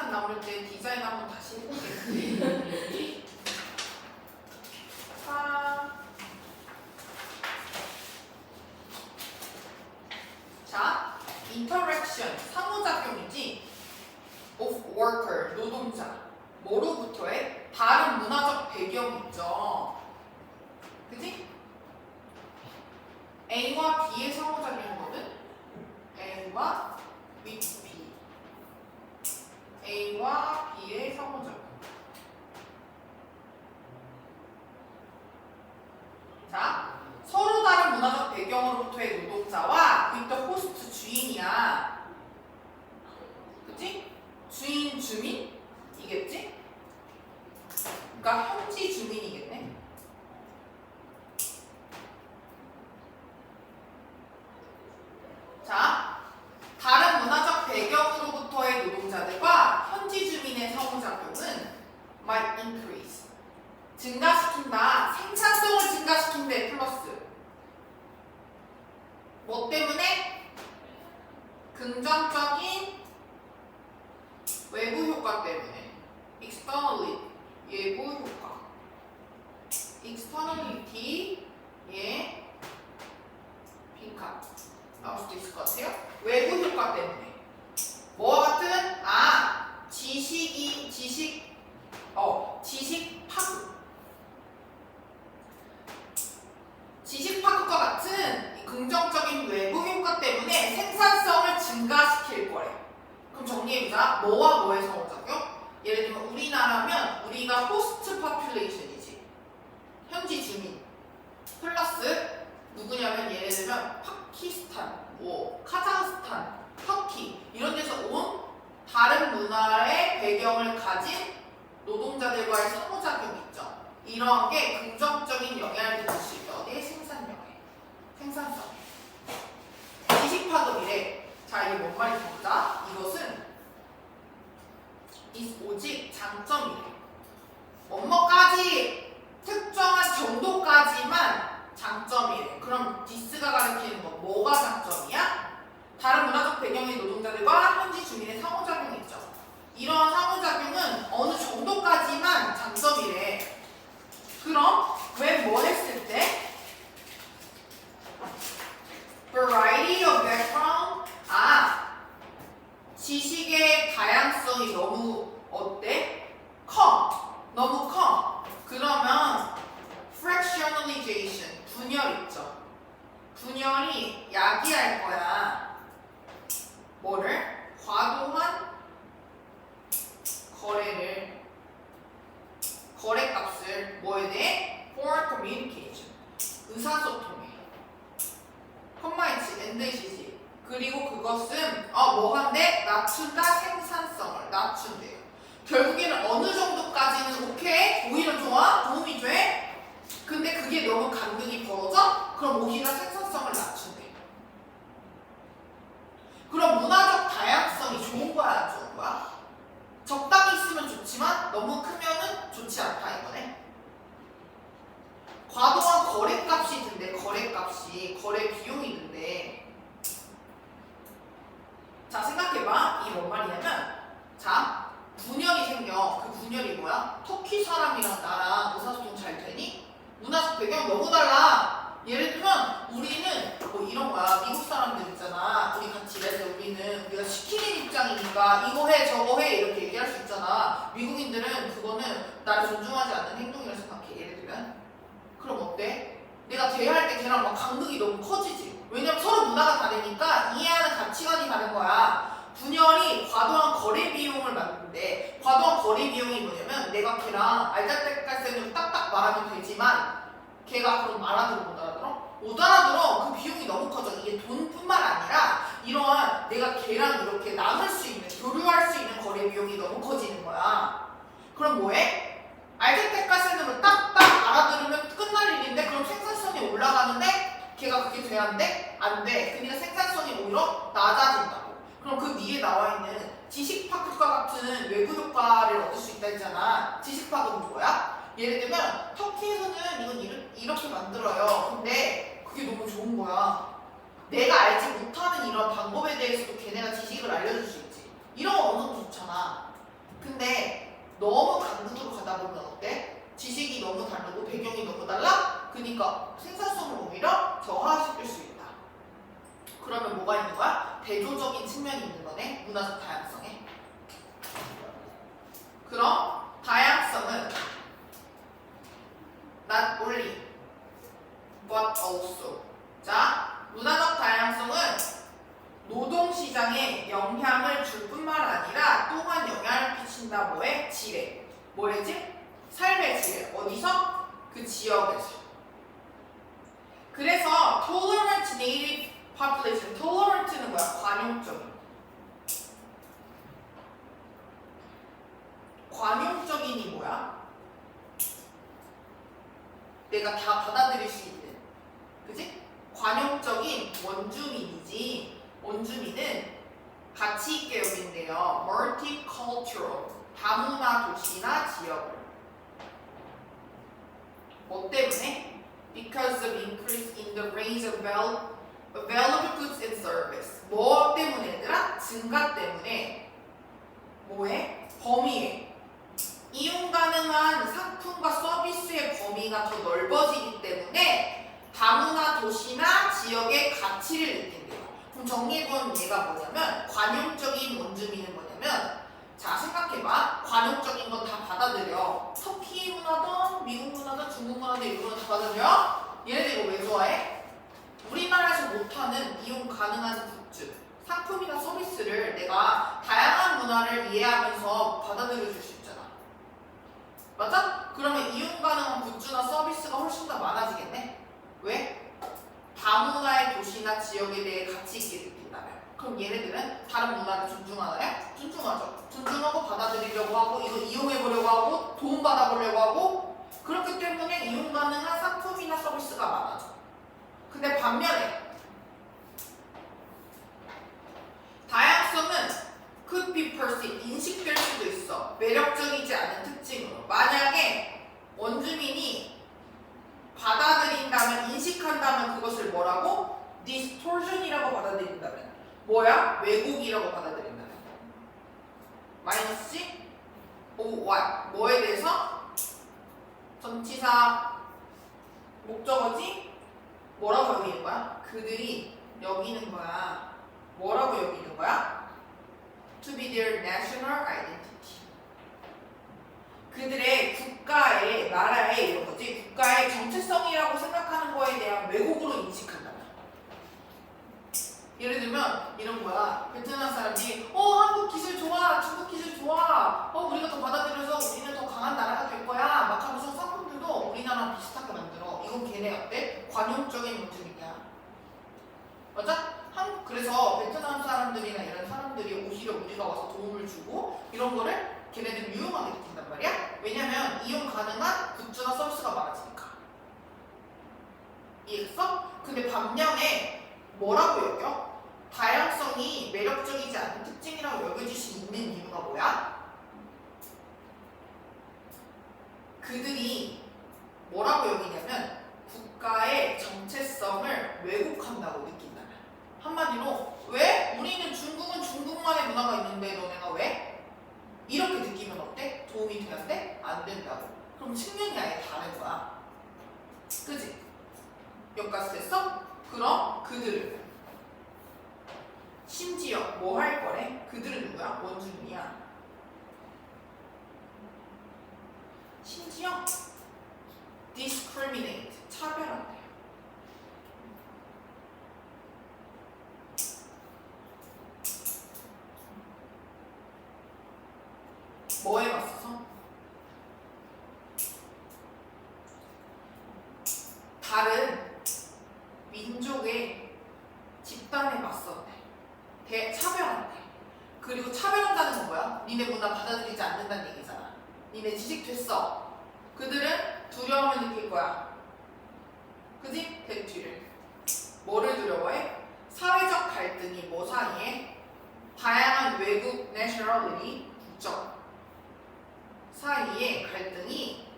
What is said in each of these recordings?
시간 남을 때 디자인 한번 다시 해볼게요. 자, 자, interaction 상호작용이지 of worker 노동자 뭐로부터의 다른 문화적 배경 있죠. 그지? A와 B의 상호작용이거든. A와 B. A와 B의 상호작용. 자, 서로 다른 문화적 배경으로부터의 노동자와 the host 주인이야. 그치? 주인, 주민? 이겠지? 그러니까 현지 주민이겠네. 자, 다른 문화적 배경으로부터의 노동자들과 현지 주민의 상호작용은 might increase. 증가시킨다. 생산성을 증가시킨대 플러스. 뭐 때문에? 긍정적인 외부 효과 때문에. externally 예부 효과. externality 예 빈칸 나올 수도 있을 것 같아요. 외부 효과 때문에. 뭐와 같은? 아, 지식이, 지식, 어, 지식 파급. 지식 파급과 같은 이 긍정적인 외부 효과 때문에 생산성을 증가시킬 거래. 그럼 정리해보자. 뭐와 뭐의 상호작용? 예를 들면 우리나라면 우리가 호스트 파퓰레이션이지. 현지 주민. 플러스 누구냐면 예를 들면 파키스탄, 뭐 카자흐스탄, 터키 이런 데서 온 다른 문화의 배경을 가진 노동자들과의 상호작용이 있죠. 이러한 게 긍정적인 영향을 미칠 수 있다. 어디에 생산력에, 생산성. 지식 파급이래. 자 이게 뭔 말인지 보자. 이것은 이 오직 장점이래. 뭐뭐까지 특정한 정도까지만 장점이래. 그럼 디스가 가리키는 거 뭐가 장점이야? 다른 문화적 배경의 노동자들과 현지 주민의 상호작용이 있죠. 이런 상호작용은 어느 정도까지만 장점이래. 그럼 왜 뭐 했을 때? Variety of background 아 지식의 다양성이 너무 어때? 커. 너무 커. 그러면 fractionalization 분열 있죠. 분열이 야기할 거야. 뭐를? 과도한 거래를 거래값을 뭐에 대해? for communication 의사소통에 엔드시지 그리고 그것은 어 뭐한데 낮춘다 생산성을 낮춘대요. 결국에는 어느 정도까지는 오케이 오히려 좋아 도움이 돼. 근데 그게 너무 간극이 벌어져? 그럼 오히려 생산성을 낮춘대. 그럼 문화적 다양성이 좋은 거야 안 좋은 거야? 적당히 있으면 좋지만 너무 크면은 좋지 않다 이거네. 과도한 거래값이 든대 거래값이 거래 비용이 든대. 자 생각해봐 이게 뭔 말이냐면 자 분열이 생겨 그 분열이 뭐야? 터키 사람이랑 나랑 의사소통 잘 되니? 문화적 배경 너무 달라. 예를 들면 우리는 뭐 이런 거야. 미국 사람들 있잖아. 우리 같이 일해서 우리는 우리가 시키는 입장이니까 이거 해 저거 해 이렇게 얘기할 수 있잖아. 미국인들은 그거는 나를 존중하지 않는 행동이라고 생각해 예를 들면. 그럼 어때? 내가 대화할 때 걔랑 막 간극이 너무 커지지. 왜냐면 서로 문화가 다르니까 이해하는 가치관이 다른 거야. 분열이 과도한 거래 비용을 만드는데 과도한 거래 비용이 뭐냐면 내가 걔랑 알잘딱깔센으로 딱딱 말하면 되지만 걔가 그럼 알아들어 못 알아들어? 못 알아들어 그 비용이 너무 커져 이게 돈뿐만 아니라 이러한 내가 걔랑 이렇게 나눌 수 있는 교류할 수 있는 거래 비용이 너무 커지는 거야 그럼 뭐해? 알잘딱깔센으로 딱딱 알아들으면 끝날 일인데 그럼 생산성이 올라가는데 걔가 그게 돼야 안 돼? 안 돼. 그러니까 생산성이 오히려 낮아진다고. 그럼 그 위에 나와 있는 지식 파급과 같은 외부 효과를 얻을 수 있다 했잖아. 지식 파급은 뭐야? 예를 들면 터키에서는 이건 이르- 이렇게 만들어요. 근데 그게 너무 좋은 거야. 내가 알지 못하는 이런 방법에 대해서도 걔네가 지식을 알려줄 수 있지. 이런 정도 좋잖아. 근데 너무 강극으로 가다 보면 어때? 지식이 너무 다르고 배경이 너무 달라? 그니까 생산성을 오히려 저하시킬 수 있다. 그러면 뭐가 있는 거야? 대조적인 측면이 있는 거네. 문화적 다양성에. 그럼 다양성은 not only but also. 자, 문화적 다양성은 노동시장에 영향을 줄 뿐만 아니라 또한 영향을 끼친다 뭐에? 질에. 뭐랬지? 삶의 질. 어디서? 그 지역에서. 그래서 tolerant native population. tolerant는 뭐야? 관용적인. 관용적인이 뭐야? 내가 다 받아들일 수 있는. 그지? 관용적인 원주민이지. 원주민은 가치 있게 여긴대요. multicultural. 다문화 도시나 지역을. 뭐 때문에? Because of increase in the range of avail- available goods and service. 뭐 때문에 얘들아? 증가 때문에 뭐해? 범위에 이용 가능한 상품과 서비스의 범위가 더 넓어지기 때문에 다문화 도시나 지역의 가치를 느낀대요. 그럼 정리해본 얘가 뭐냐면 관용적인 원주민은 뭐냐면 자 생각해봐 관용적인 건 다 받아들여 터키 문화든 미국 문화든 중국 문화든 이런 거다 받아들여 얘네들 이거 왜 좋아해? 우리나라에서 못하는 이용 가능한 굿즈 상품이나 서비스를 내가 다양한 문화를 이해하면서 받아들여 줄 수 맞아? 그러면 이용 가능한 굿즈나 서비스가 훨씬 더 많아지겠네 왜? 다문화의 도시나 지역에 대해 가치 있게 느낀다면 그럼 얘네들은 다른 문화를 존중하나요? 존중하죠. 존중하고 받아들이려고 하고 이거 이용해보려고 하고 도움 받아보려고 하고 그렇기 때문에 이용 가능한 상품이나 서비스가 많아져. 근데 반면에 다양성은 could be perceived 인식될 수도 있어. 특징으로. 만약에 원주민이 받아들인다면 인식한다면 그것을 뭐라고? distortion이라고 받아들인다면 뭐야? 왜곡이라고 받아들인다면 마이너스 C? O Y 뭐에 대해서? 전치사 목적어지? 뭐라고 여기는 거야? 그들이 여기는 거야 뭐라고 여기는 거야? To be their national identity 그들의 국가의 나라의 이런 거지 국가의 정체성이라고 생각하는 거에 대한 왜곡으로 인식한다. 예를 들면 이런 거야. 베트남 사람들이 어 한국 기술 좋아. 중국 기술 좋아. 어 우리가 더 받아들여서 우리는 더 강한 나라가 될 거야 막 하면서 상품들도 우리나라랑 비슷하게 만들어 이건 걔네 어때 관용적인 문제이야 맞아? 한국 그래서 베트남 사람들이나 이런 사람들이 오히려 우리가 와서 도움을 주고 이런 거를 걔네들 유용하게 느낀단 말이야 왜냐면 이용 가능한 굿즈나 서비스가 많아지니까 이해했어? 근데 반면에 뭐라고 여겨? 다양성이 매력적이지 않은 특징이라고 여겨질 수 있는 이유가 뭐야? 그들이 뭐라고 여기냐면 국가의 정체성을 왜곡한다고 느낀다면 한마디로 왜? 우리는 중국은 중국만의 문화가 있는데 너네가 왜? 이렇게 느끼면 어때? 도움이 되는데 안 된다고 그럼 측면이 아예 다른 거야 그지? 여기까지 됐어? 그럼 그들은 심지어 뭐 할 거래? 그들은 누구야? 원주민이야. 심지어 discriminate 차별한대. 뭐에 맞서서? 다른 민족의 집단에 맞섰대. 대차별한대. 그리고 차별한다는 건 뭐야? 니네 문화 받아들이지 않는다는 얘기잖아. 니네 지식 됐어. 그들은 두려움을 느낄 거야. 그지? 대뒤를. 뭐를 두려워해? 사회적 갈등이 뭐 사이에? 다양한 외국 nationality 국적 사이에 갈등이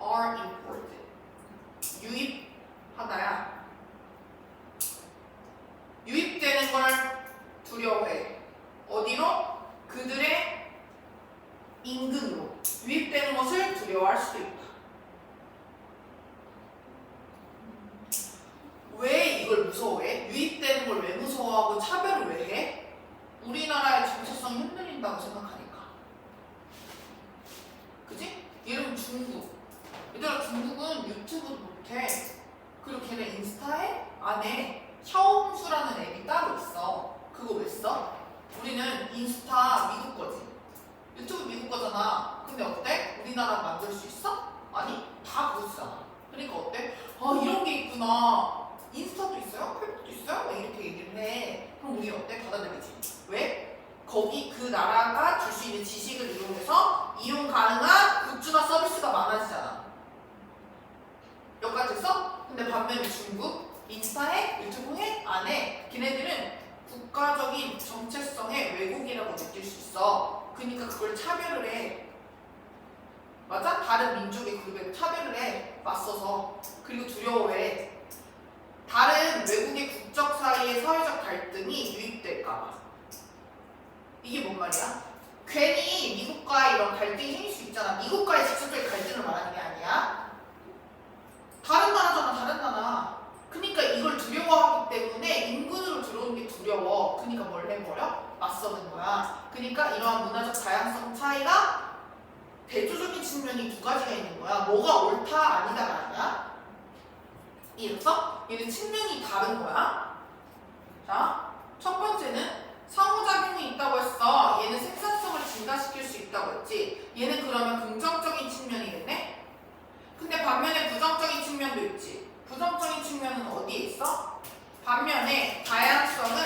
are important. 유입하다야. 유입되는 걸 두려워해. 어디로? 그들의 인근으로 유입되는 것을 두려워할 수도 있다. 왜 이걸 무서워해? 유입되는 걸 왜 무서워하고 차별을 왜 해? 우리나라의 정체성이 흔들린다고 생각하니까. 그지? 예를 들면 중국. 얘들아 유튜브도 못해. 그리고 걔네 인스타에 안에 샤오홍수라는 앱이 따로 있어. 그거 왜 써? 우리는 인스타 미국 거지. 유튜브 미국 거잖아. 근데 어때? 우리나라 만들 수 있어? 아니, 다 쓰잖아. 그러니까 어때? 아, 이런 게 있구나. 인스타도 있어요? 페북도 있어요? 막 이렇게 얘기를 해. 그럼 우리 어때? 받아들이지. 왜? 거기 그 나라가 줄 수 있는 지식을 이용해서 이용 가능한 굿즈나 서비스가 많아지잖아. 했어? 근데 반면에 중국 인스타에 유튜브에 안에 걔네들은 국가적인 정체성의 왜곡이라고 느낄 수 있어. 그러니까 그걸 차별을 해. 맞아? 다른 민족의 그룹에 차별을 해. 맞서서. 그리고 두려워해. 다른 외국의 국적 사이의 사회적 갈등이 유입될까봐. 이게 뭔 말이야? 괜히 미국과 이런 갈등이 생길 수 있잖아. 미국과의 직접적인 갈등을 말하는 게 아니야. 다른 나라잖아, 다른 나라. 그러니까 이걸 두려워하기 때문에 인근으로 들어오는 게 두려워. 그러니까 뭘 해버려? 맞서는 거야. 그러니까 이러한 문화적 다양성 차이가 대조적인 측면이 두 가지가 있는 거야. 뭐가 옳다, 아니다가 아니야. 이해했어? 얘는 측면이 다른 거야. 자, 첫 번째는 상호작용이 있다고 했어. 얘는 생산성을 증가시킬 수 있다고 했지. 얘는 그러면 긍정적인 측면이겠네? 근데 반면에 부정적인 측면도 있지. 부정적인 측면은 어디에 있어? 반면에 다양성은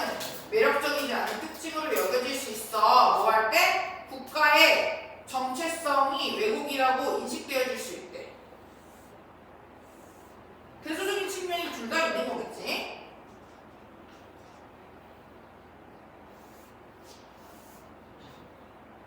매력적이지 않은 특징으로 여겨질 수 있어. 뭐 할 때? 국가의 정체성이 왜곡이라고 인식되어질 수 있대. 대소적인 측면이 둘 다 있는 거겠지?